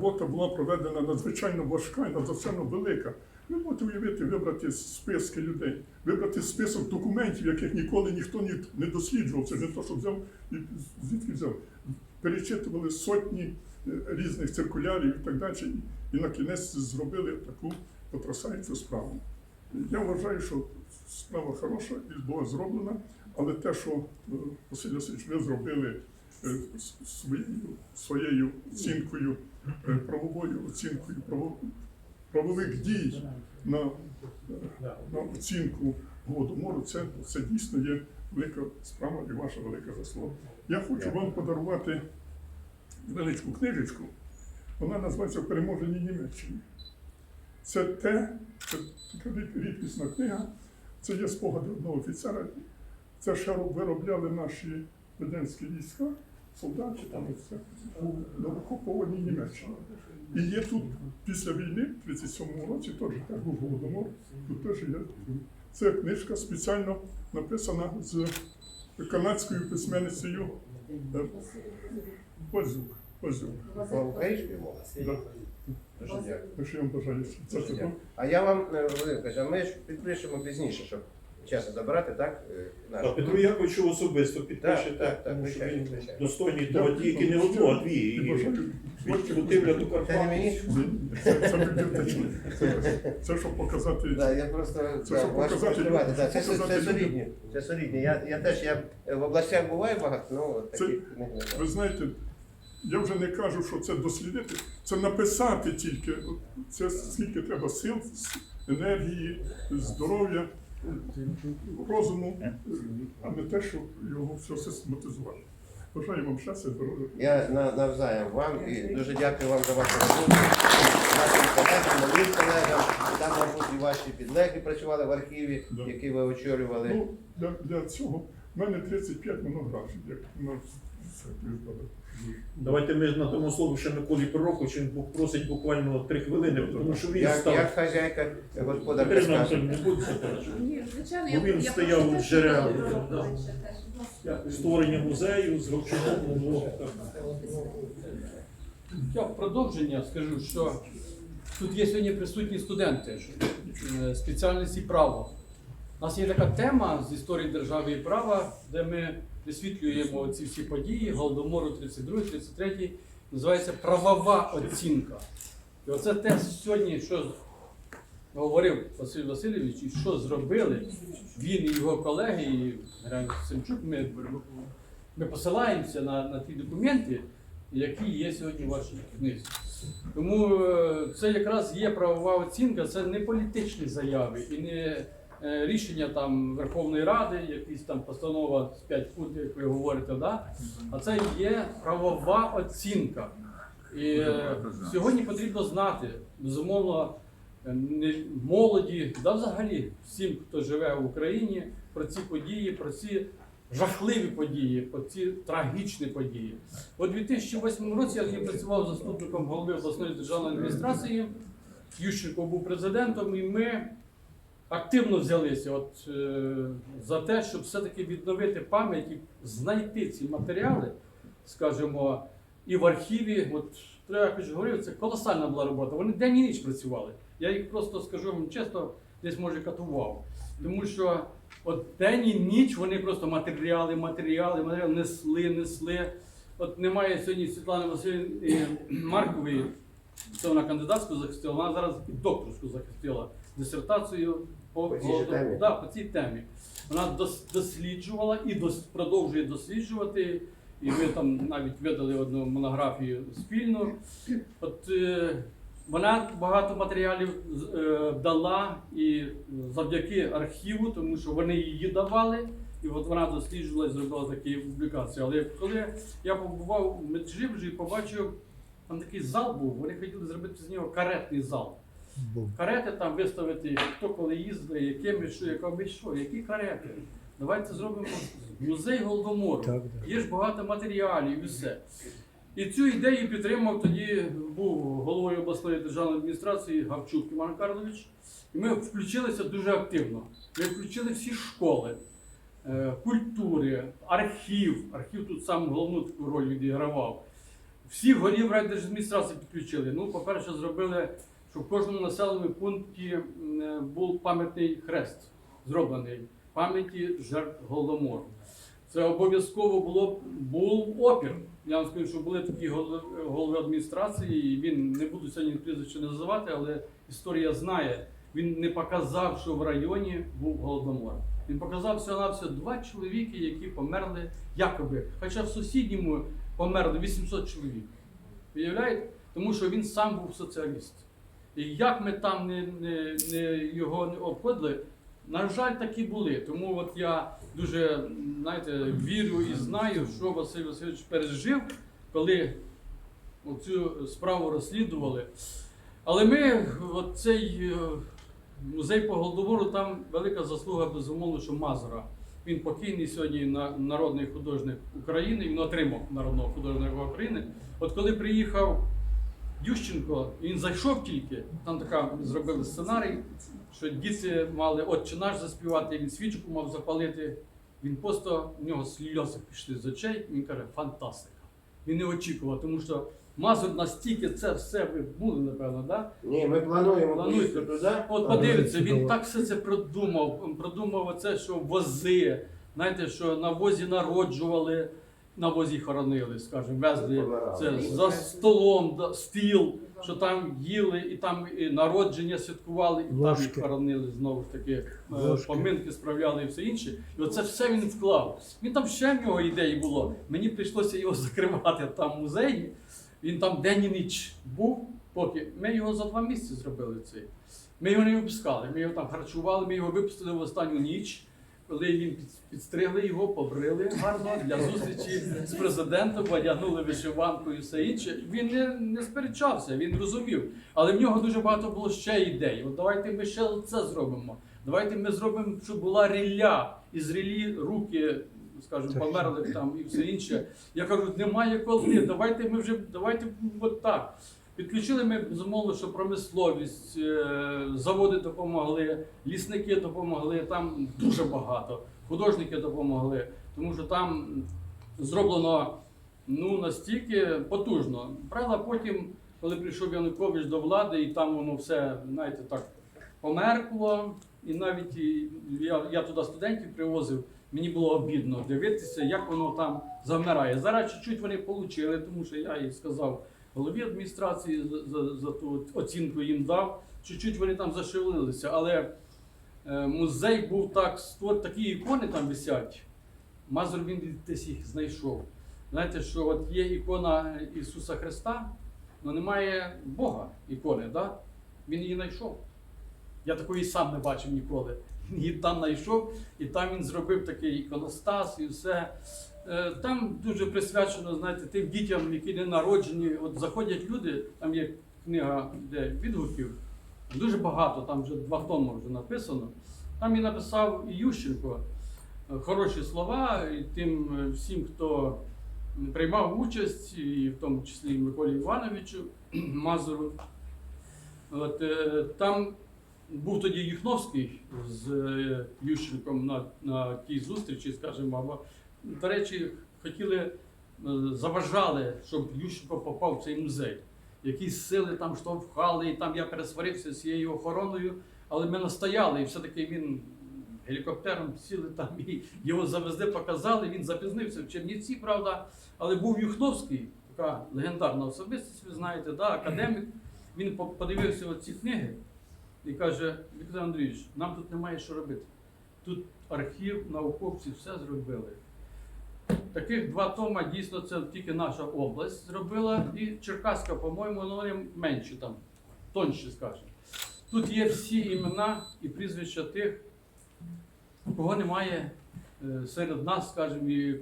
робота була проведена надзвичайно важка і надзвичайно велика. Ви можете уявити, вибрати списки людей, вибрати список документів, яких ніколи ніхто не досліджував. Це ж не то, що взяв і звідки взяв. Перечитували сотні е, різних циркулярів і так далі. І, на кінець зробили таку потрясаючу справу. Я вважаю, що справа хороша і була зроблена, але те, що е, Василь Васильович, ви зробили е, своєю, оцінкою, правовою оцінкою право- правових дій на, е, на оцінку голодомору, це, це дійсно є велика справа і ваша велика заслуга. Я хочу вам подарувати величку книжечку. Вона називається Переможені Німеччини. Це те, це така рід- рідкісна книга, це є спогади одного офіцера. Це ще виробляли наші радянські війська, солдати там і все на окупованій Німеччині. І є тут після війни, в 37-му році, теж теж був голодомор, тут теж є. Це книжка спеціально написана з канадською письменницею е, Базюк. Базюк. По українській мові? Да. Дуже дякую. Так що я вам бажаю це Дуже це. дякую. А я вам, е, Володимир ми ж підпишемо пізніше, щоб чесно забрати, так? е, наш- А Петру Яковичу особисто підпишете, так, так, тому що звичайно, він звичайно. достойний того тільки не одну, а дві. І до Це не мені? Карпат. Це, це бібліотечне. Це, це щоб показати. Да, я просто Це да, щоб вас показати відкривати. Да, це, щоб це, показати солідні. Це солідні. Я, я теж я в областях буваю багато, ну от Це- таких Ви знаєте, я вже не кажу, що це дослідити, це написати тільки. Це скільки треба сил, с- енергії, здоров'я, розуму, а не те, щоб його все систематизувати. Бажаю вам щастя, здоров'я. Я на, навзаєм вам і дуже дякую вам за вашу роботу. Нашим колегам, новим колегам. Там, мабуть, і ваші підлеглі працювали в архіві, Да. який ви очолювали. Ну, для, для цього в мене 35 монографій, як на. Давайте ми на тому слові ще Миколі Пророку, чи він просить буквально три хвилини, тому що він Як, став. як хазяйка, господарка скаже. Не буде заперечувати. Ні, звичайно, Бо він я стояв просто у теж джерелах, теж. Створення музею з ну, так. Я в продовження скажу, що тут є сьогодні присутні студенти е, спеціальності право. У нас є така тема з історії держави і права, де ми висвітлюємо ці всі події Голодомору 32-33, називається правова оцінка. І оце те сьогодні, що говорив Василь Васильович, і що зробили він і його колеги, і Григорій Семчук, ми, ми посилаємося на, на ті документи, які є сьогодні в вашій книзі. Тому е, це якраз є правова оцінка, це не політичні заяви і не рішення там Верховної Ради, якісь там постанова з 5 пунктів, як ви говорите, да? а це є правова оцінка. І е, сьогодні потрібно знати, безумовно, е, молоді, да взагалі всім, хто живе в Україні, про ці події, про ці жахливі події, про ці трагічні події. У 2008 році я працював заступником голови обласної державної адміністрації. Ющенко був президентом, і ми активно взялися от, е, за те, щоб все-таки відновити пам'ять і знайти ці матеріали, скажімо, і в архіві. От треба якось говорив, це колосальна була робота. Вони день і ніч працювали. Я їх просто скажу вам чесно, десь може катував. Тому що от день і ніч вони просто матеріали, матеріали, матеріали несли, несли. От немає сьогодні Світлани Васильівни Маркової, це вона кандидатську захистила, вона зараз докторську захистила дисертацію по, По цій же темі? да, по цій темі. Вона дос- досліджувала і дос, продовжує досліджувати. І ми там навіть видали одну монографію спільно. От е, вона багато матеріалів е, дала і завдяки архіву, тому що вони її давали. І от вона досліджувала і зробила такі публікації. Але коли я побував в Меджибжі і побачив, там такий зал був, вони хотіли зробити з нього каретний зал. Карети там виставити, хто коли їздить, якими що, якими що, які карети. Давайте зробимо музей голодомору. Є ж багато матеріалів і все. І цю ідею підтримав тоді був головою обласної державної адміністрації Гавчук Іван Карлович. І ми включилися дуже активно. Ми включили всі школи, е, культури, архів. Архів тут сам головну таку роль відігравав. всіх голів райдержадміністрації підключили. Ну, по-перше, зробили, щоб в кожному населеному пункті е, був пам'ятний хрест зроблений пам'яті жертв голодомору. Це обов'язково було був опір. Я вам скажу, що були такі голови, адміністрації, і він не буду сьогодні прізвище називати, але історія знає. Він не показав, що в районі був голодомор. Він показав всього на все два чоловіки, які померли якоби. Хоча в сусідньому померли 800 чоловік. Уявляєте? Тому що він сам був соціаліст. І як ми там не, не, не його не обходили, на жаль, такі були. Тому от я дуже знаєте, вірю і знаю, що Василь Васильович пережив, коли цю справу розслідували. Але ми, цей е, музей по Голодомору, там велика заслуга, безумовно, що Мазура. Він покійний сьогодні народний художник України, він отримав народного художника України. От коли приїхав Ющенко, він зайшов тільки, там така зробили сценарій, що діти мали отче наш заспівати, він свічку мав запалити. Він просто у нього сльози пішли з очей. Він каже, фантастика. Він не очікував, тому що Мазур настільки це все ви були, напевно, да? Ні, ми плануємо Плануєте. туди. От подивіться, він так все це продумав. Продумав оце, що вози. Знаєте, що на возі народжували, на возі хоронили, скажімо, везли це за столом, да, стіл, що там їли, і там і народження святкували, і там їх хоронили знову ж таки, е, Ложки. поминки справляли і все інше. І оце все він вклав. Він там ще в нього ідеї було. Мені прийшлося його закривати там в музеї. Він там день і ніч був, поки ми його за два місяці зробили цей. Ми його не випускали, ми його там харчували, ми його випустили в останню ніч, коли він під- підстригли його, побрили гарно для зустрічі з президентом, одягнули вишиванку і все інше. Він не, не сперечався, він розумів. Але в нього дуже багато було ще ідей. От давайте ми ще це зробимо. Давайте ми зробимо, щоб була рілля, і з рілі руки, скажімо, померли там і все інше. Я кажу, немає коли. Давайте ми вже давайте от так. Підключили ми безумовно, що промисловість, е, заводи допомогли, лісники допомогли, там дуже багато. Художники допомогли, тому що там зроблено ну, настільки потужно. Правда, потім, коли прийшов Янукович до влади, і там воно все, знаєте, так померкло. І навіть я, я туди студентів привозив, мені було обідно дивитися, як воно там завмирає. Зараз чуть-чуть вони отримали, тому що я їй сказав голові адміністрації за, за, за ту оцінку їм дав. Чуть-чуть вони там зашевелилися, але е, музей був так створ, такі ікони там висять. Мазур він десь їх знайшов. Знаєте, що от є ікона Ісуса Христа, але немає Бога ікони, да? він її знайшов. Я такої сам не бачив ніколи. Він її там знайшов, і там він зробив такий іконостас і все. Е, Там дуже присвячено, знаєте, тим дітям, які не народжені. От заходять люди, там є книга де відгуків, дуже багато, там вже два томи вже написано. Там і написав Ющенко е, хороші слова і тим е, всім, хто приймав участь, і в тому числі Миколі Івановичу Мазуру. От, там був тоді Юхновський з Ющенком на, на тій зустрічі, скажімо, або, до речі, хотіли, е, заважали, щоб Ющенко попав в цей музей. Якісь сили там штовхали, і там я пересварився з цією охороною, але ми настояли, і все-таки він гелікоптером сіли там і його завезли, показали. Він запізнився в Чернівці, правда, але був Юхновський, така легендарна особистість, ви знаєте, да, академік. Він подивився оці книги і каже: Віктор Андрійович, нам тут немає що робити. Тут архів, науковці все зробили. Таких два тома дійсно це тільки наша область зробила, і Черкаська, по-моєму, вони менші там, тонші, скажімо. Тут є всі імена і прізвища тих, кого немає е, серед нас, скажімо, і е,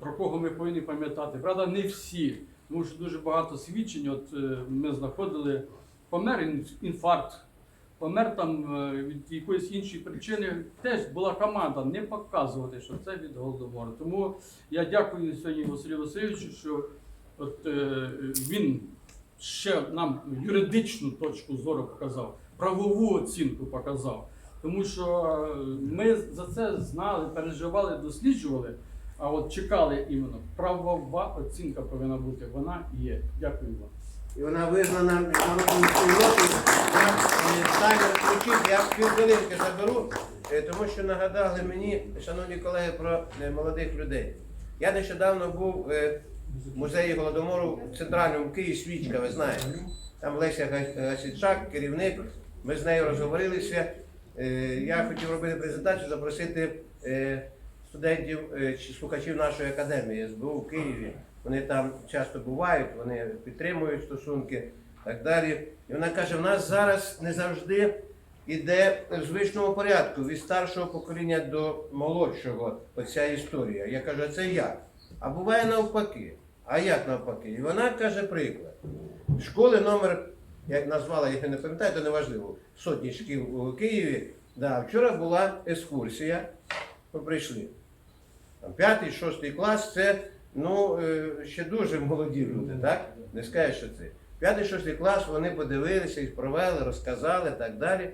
про кого ми повинні пам'ятати. Правда, не всі, тому що дуже багато свідчень. От е, ми знаходили помер інфаркт, помер там е, від якоїсь іншої причини. Теж була команда не показувати, що це від голодомору. Тому я дякую сьогодні Василю Васильовичу, що от, е, він ще нам юридичну точку зору показав, правову оцінку показав. Тому що е, ми за це знали, переживали, досліджували. А от чекали іменно. Правова оцінка повинна бути. Вона є. Дякую вам. І вона визнана міжнародною спільнотою. Таймер включив, я півхвилинки заберу, е, тому що нагадали мені, шановні колеги, про е, молодих людей. Я нещодавно був е, в музеї Голодомору в центральному Києві свічка, ви знаєте. Там Леся Га- Гасічак, керівник. Ми з нею розговорилися. Я хотів робити презентацію, запросити студентів чи слухачів нашої академії СБУ в Києві. Вони там часто бувають, вони підтримують стосунки так далі. І вона каже: в нас зараз не завжди іде в звичному порядку від старшого покоління до молодшого оця історія. Я кажу, а це як? А буває навпаки. А як навпаки? І вона каже приклад. Школи номер, як назвала, я не пам'ятаю, то неважливо, сотні шкіл у Києві. Да, вчора була екскурсія. Ми прийшли. Там, п'ятий, шостий клас це ну, е, ще дуже молоді люди, так? Не скажеш, що це. П'ятий, шостий клас вони подивилися, їх провели, розказали і так далі.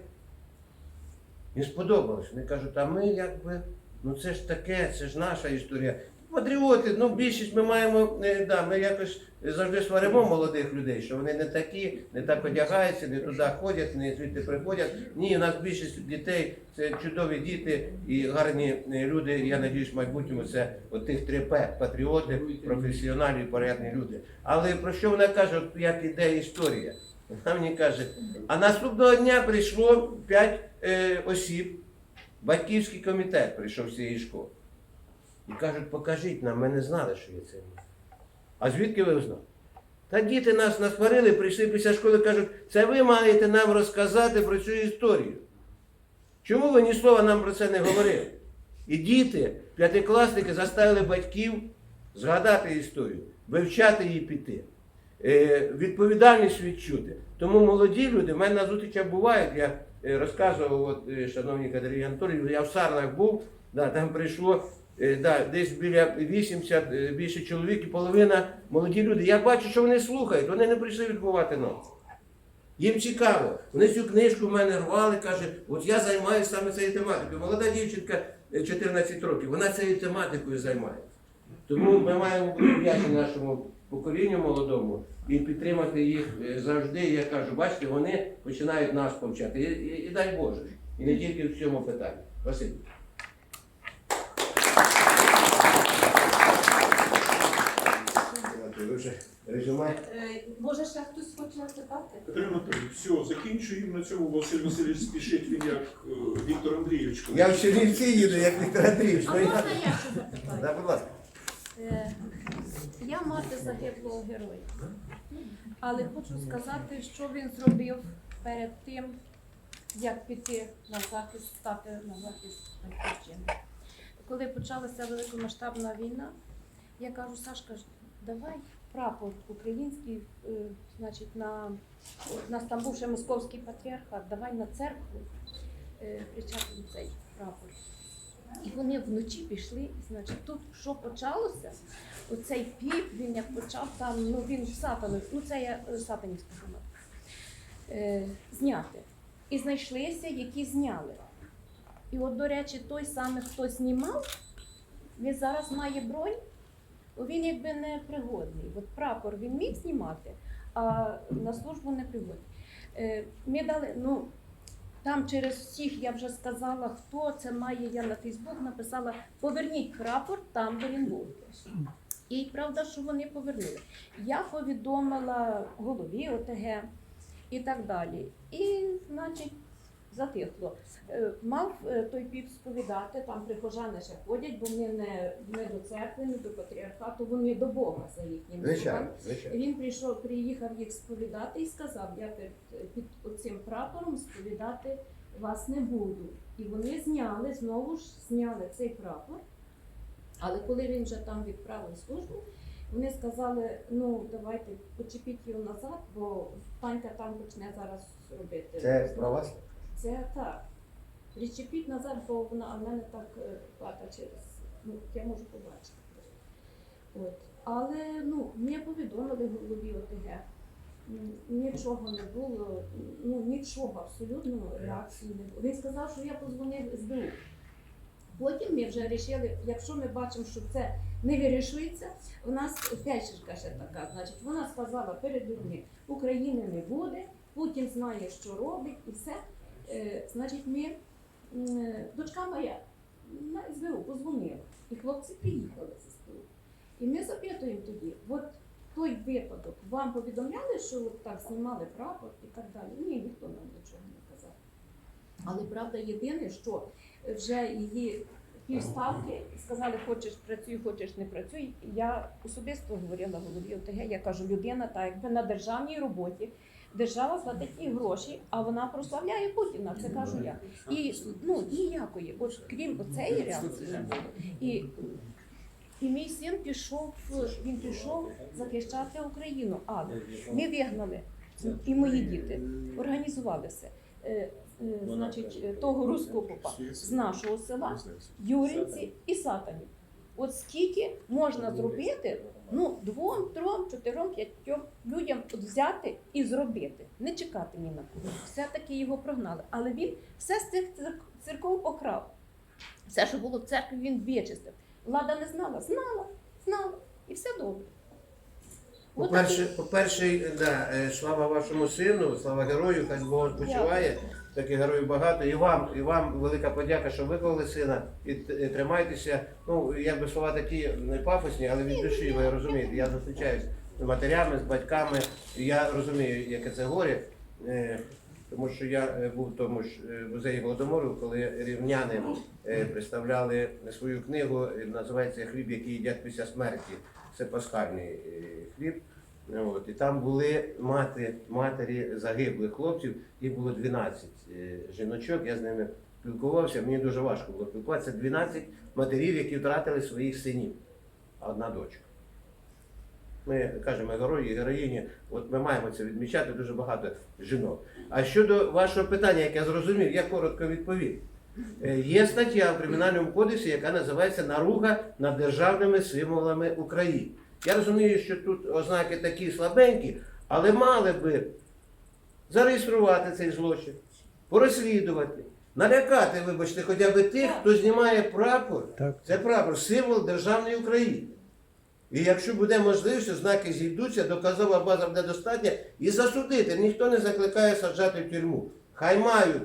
Їм сподобалось. Вони кажуть, а ми якби, ну це ж таке, це ж наша історія. Патріоти, ну більшість ми маємо, е, да, ми якось завжди сваримо молодих людей, що вони не такі, не так одягаються, не туди ходять, не звідти приходять. Ні, у нас більшість дітей це чудові діти і гарні е, люди. Я надіюсь, в майбутньому це от тих три П патріоти, професіоналі порядні люди. Але про що вона каже, як іде історія? Вона мені каже, а наступного дня прийшло п'ять е, осіб, батьківський комітет прийшов з цієї школи. І кажуть, покажіть нам, ми не знали, що є це. А звідки ви знали? Та діти нас насварили, прийшли після школи, кажуть, це ви маєте нам розказати про цю історію. Чому ви ні слова нам про це не говорили? І діти, п'ятикласники, заставили батьків згадати історію, вивчати її піти, е, відповідальність відчути. Тому молоді люди, в мене на зустрічах бувають, я е, розказував, от, е, шановній Катерині Анатолійовні, я в Сарнах був, да, там прийшло да, десь біля 80 е, більше чоловік і половина молоді люди. Я бачу, що вони слухають, вони не прийшли відбувати нас. Їм цікаво. Вони цю книжку в мене рвали, каже, от я займаюся саме цією тематикою. Молода дівчинка е, 14 років, вона цією тематикою займається. Тому ми маємо бути нашому поколінню молодому і підтримати їх е, завжди. Я кажу, бачите, вони починають нас повчати. І, і, і дай Боже. І не тільки в цьому питанні. Василь. Ви вже резюме. Е, Може, ще хтось хоче запитати? Катерина Анатолійовна, все, закінчуємо на цьому. Василь Васильович спішить, він як е, Віктор Андрійович. Я в Чернівці їду, як Віктор Андрійович. А Ну, я- можна я ще запитаю? Да, будь ласка. Е, Я мати загиблого героя. Але хочу сказати, що він зробив перед тим, як піти на захист, стати на захист батьківщини. Коли почалася великомасштабна війна, я кажу, Сашка, ж, давай прапор український, е, значить, на, у нас там був ще московський патріархат, давай на церкву е, причепимо цей прапор. І вони вночі пішли, і значить, тут що почалося? Оцей піп, він як почав там, ну він сатану, ну це я е, сатанівська громада, е, зняти. І знайшлися, які зняли. І от, до речі, той самий, хто знімав, він зараз має бронь, він якби не пригодний. От прапор він міг знімати, а на службу не пригодний. Е, Ми дали, ну, там через всіх я вже сказала, хто це має. Я на Фейсбук написала: поверніть прапор там, де він був. І правда, що вони повернули. Я повідомила голові ОТГ і так далі. І, значить, затихло. Е, Мав е, той піп сповідати, там прихожани ще ходять, бо вони не, не до церкви, не до патріархату, вони до Бога за їхнім Звичайно, звичайно. Він прийшов, приїхав їх сповідати і сказав, я під, під цим прапором сповідати вас не буду. І вони зняли, знову ж зняли цей прапор. Але коли він вже там відправив службу, вони сказали, ну давайте почепіть його назад, бо Танька там почне зараз робити. Це про вас? Це так. Відчепіть назад, бо вона в мене так е, плата через. Ну, я можу побачити. От. Але ну, мені повідомили голові ОТГ. Нічого не було, ну нічого абсолютно реакції не було. Він сказав, що я позвонив СБУ. Потім ми вже вирішили, якщо ми бачимо, що це не вирішується, у нас фельдшерка ще така, значить, вона сказала перед людьми, України не буде, Путін знає, що робить, і все. Е, значить, ми, дочка моя на СБУ позвонила, і хлопці приїхали з СБУ. І ми запитуємо тоді, от той випадок, вам повідомляли, що от так знімали прапор і так далі? Ні, ніхто нам нічого не казав. Але правда єдине, що вже її півставки сказали, хочеш працюй, хочеш не працюй. Я особисто говорила голові ОТГ, я кажу, людина так, якби на державній роботі. Держава платить їй гроші, а вона прославляє Путіна. Це кажу я. І ну ніякої, от крім цієї реакції. І, і мій син пішов, він пішов захищати Україну. Але ми вигнали і мої діти організували все. Е, е, Значить, того руського попа з нашого села, Юринці і Сатанів. От скільки можна зробити, ну, двом, трьом, чотирьом, п'ятьом людям от взяти і зробити, не чекати ні на кого. Все-таки його прогнали. Але він все з цих церков окрав. Все, що було в церкві, він вичистив. Влада не знала, знала, знала, і все добре. По-перше, по-перше, да, е, слава вашому сину, слава герою, хай Бог почуває. Таких героїв багато. І вам, і вам велика подяка, що виховали сина. І, тримайтеся. Ну, якби слова такі не пафосні, але від душі, ви розумієте. Я зустрічаюсь з матерями, з батьками. І я розумію, яке це горе. Е, Тому що я е, був в тому ж е, музеї Голодомору, коли рівняни представляли свою книгу, називається Хліб, який їдять після смерті. Це пасхальний хліб. От, і там були мати, матері загиблих хлопців, їх було 12 е, жіночок, я з ними спілкувався, мені дуже важко було спілкуватися. 12 матерів, які втратили своїх синів, а одна дочка. Ми кажемо герої, героїні, от ми маємо це відмічати дуже багато жінок. А щодо вашого питання, яке я зрозумів, я коротко відповів. Е, Є стаття в Кримінальному кодексі, яка називається Наруга над державними символами України. Я розумію, що тут ознаки такі слабенькі, але мали би зареєструвати цей злочин, порозслідувати, налякати, вибачте, хоча б тих, хто знімає прапор. Це прапор, символ державної України. І якщо буде можливість, знаки зійдуться, доказова база буде достатня і засудити. Ніхто не закликає саджати в тюрму. Хай мають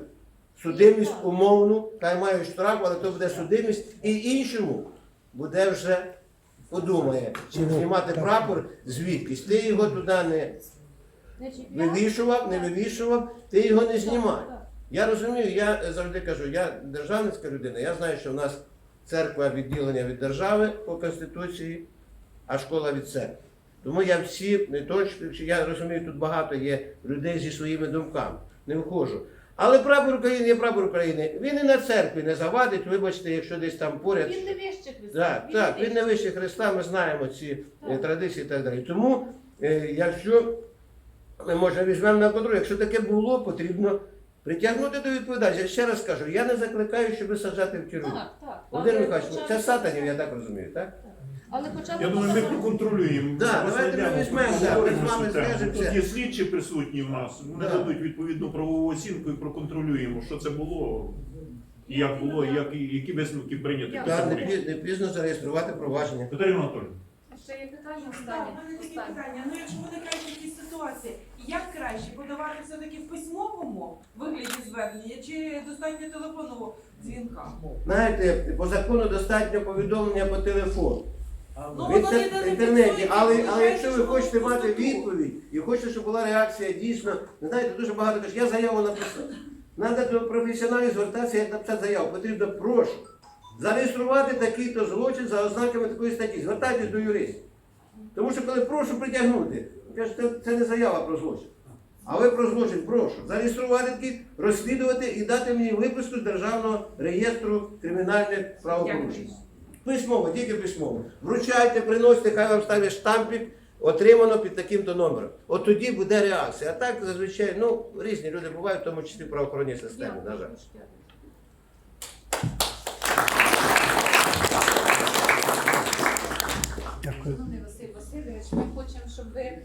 судимість умовну, хай мають штраф, але то буде судимість, і іншому буде вже подумає, чи знімати прапор звідкись. Ти його туди не вивішував, не вивішував, ти його не знімай. Я розумію, я завжди кажу, я державницька людина, я знаю, що в нас церква відділення від держави по Конституції, а школа від церкви. Тому я всі, не точно, я розумію, тут багато є людей зі своїми думками, не вхожу. Але прапор України є прапор України. Він і на церкві не завадить, вибачте, якщо десь там поряд. Він не вище Христа. Так, так, він не вище Христа, ми знаємо ці е, Так. традиції і так далі. Тому, е, якщо ми може візьмемо на контроль, якщо таке було, потрібно притягнути до відповідальності. Я ще раз кажу, я не закликаю, щоб саджати в тюрму. Так, так. Володимир Михайлович, це сатанів, я так розумію, так? так? Але хоча б Я думаю, ми проконтролюємо. Да, Просто давайте ми візьмемо, да, ми з вами цю тему. зв'яжемося. Тут є слідчі присутні в нас, вони Да. дадуть відповідну правову оцінку і проконтролюємо, що це було, і як було, і як, і які висновки прийняті. Я- Так, не, рішенню. не пізно зареєструвати провадження. Катерина Анатольовна. Ще є питання Так, останнє. в мене таке Останнє. питання. Ну, якщо виникають якісь ситуації, як краще подавати все-таки в письмовому вигляді звернення чи достатньо телефонного дзвінка? Знаєте, по закону достатньо повідомлення по телефону. Ну, В воно інтер- ніде не інтернеті, фіксується, але, але якщо ви що хочете воно мати відповідь і хочете, щоб була реакція дійсно, ви знаєте, дуже багато кажуть, я заяву написав. Треба до професіоналів звертатися, як написати заяву. Потрібно прошу. Зареєструвати такий-то злочин за ознаками такої статті. Звертайтесь до юристів. Тому що коли прошу притягнути, кажуть, це, це не заява про злочин. А ви про злочин прошу. Зареєструвати такий, розслідувати і дати мені виписку з Державного реєстру кримінальних правопорушень. Письмово, тільки письмово. Вручайте, приносите, хай вам ставить штампик, отримано під таким-то номером. От тоді буде реакція. А так зазвичай, ну, різні люди бувають, в тому числі в правоохоронній системі, на жаль. Дякую. Василь Васильович, ми хочемо, щоб ви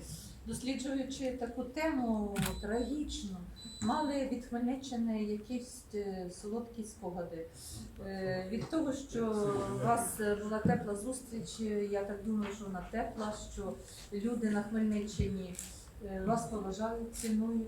досліджуючи таку тему трагічну, мали від Хмельниччини якісь е, солодкі спогади. Е, Від того, що у вас була тепла зустріч, е, я так думаю, що вона тепла, що люди на Хмельниччині вас поважають, цінують.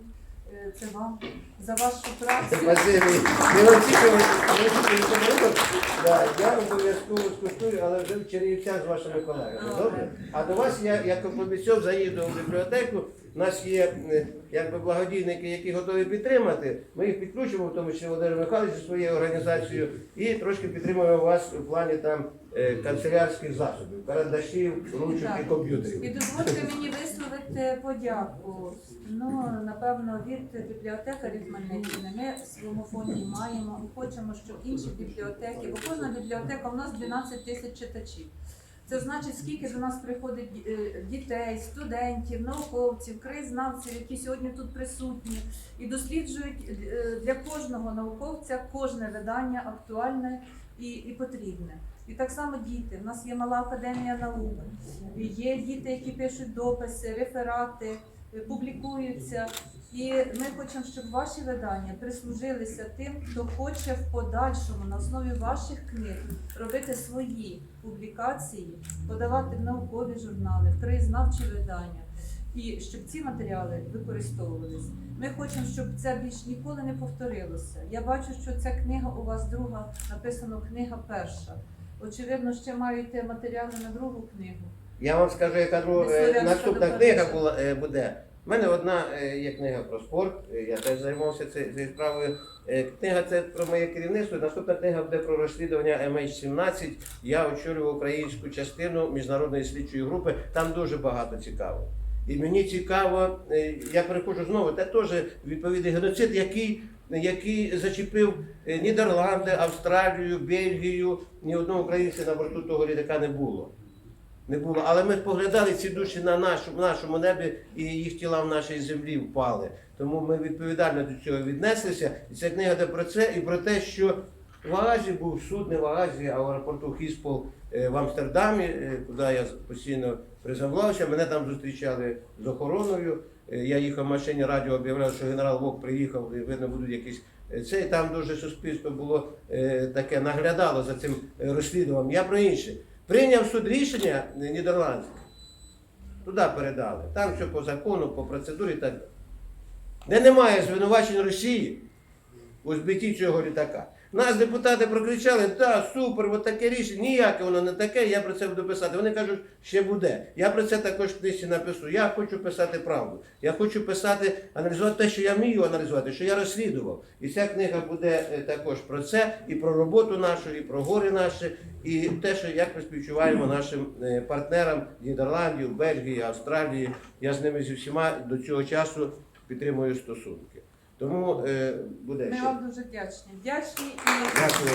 Е, Це вам за вашу працю. Спасибі. Не очікували, не очікували подарунок. Да, я обов'язково скуштую, але вже в Чернівцях з вашими колегами. Добре? А до вас я, як обіцяв, заїду в бібліотеку. У нас є е, якби благодійники, які готові підтримати. Ми їх підключимо, в тому числі Володимир Михайлович зі своєю організацією, і трошки підтримуємо вас в плані там канцелярських засобів, карандашів, ручок і комп'ютерів. І дозвольте мені висловити подяку. Ну, напевно, від бібліотекарів Хмельниччини ми в своєму фонді маємо і хочемо, щоб інші бібліотеки, бо кожна бібліотека у нас 12 тисяч читачів. Це значить, скільки до нас приходить е, дітей, студентів, науковців, краєзнавців, які сьогодні тут присутні, і досліджують е, для кожного науковця кожне видання актуальне і, і потрібне. І так само діти. У нас є мала академія наук, є діти, які пишуть дописи, реферати, е, публікуються. І ми хочемо, щоб ваші видання прислужилися тим, хто хоче в подальшому на основі ваших книг робити свої публікації, подавати в наукові журнали, в краєзнавчі видання. І щоб ці матеріали використовувалися. Ми хочемо, щоб це більш ніколи не повторилося. Я бачу, що ця книга у вас друга, написано книга перша. Очевидно, ще маєте матеріали на другу книгу. Я вам скажу, яка друга е, наступна книга була е, буде. У мене одна е, є книга про спорт. е, Я теж займався ці- цією справою. Е, Книга це про моє керівництво. Наступна книга буде про розслідування MH17. Я очолював українську частину міжнародної слідчої групи. Там дуже багато цікаво. І мені цікаво, е, я перехожу знову, це теж відповідний геноцид, який, який зачепив е, Нідерланди, Австралію, Бельгію. Ні одного українця на борту того літака не було. Не було. Але ми поглядали ці душі на нашому, нашому небі і їх тіла в нашій землі впали. Тому ми відповідально до цього віднеслися. І ця книга де про це і про те, що в Аазі був суд, не в Аазі, а в аеропорту Хіспол е, в Амстердамі, е, куди я постійно приземлявся. Мене там зустрічали з охороною. Е, Я їхав в машині, радіо об'являв, що генерал Вок приїхав, і видно будуть якісь. е, Це і там дуже суспільство було е, таке наглядало за цим розслідуванням. Я про інше. Прийняв суд рішення нідерландське. Туди передали. Там все по закону, по процедурі так далі. Де немає звинувачень Росії у збитті цього літака. Нас депутати прокричали, так, супер, от таке рішення, ніяке воно не таке, я про це буду писати. Вони кажуть, ще буде. Я про це також в книжці напишу. Я хочу писати правду. Я хочу писати, аналізувати те, що я вмію аналізувати, що я розслідував. І ця книга буде е, також про це, і про роботу нашу, і про гори наші, і те, що як ми співчуваємо нашим е, партнерам Нідерландів, Бельгії, Австралії. Я з ними зі всіма до цього часу підтримую стосунки. Тому е, буде Ми ще. вам дуже вдячні. Вдячні і Дякую.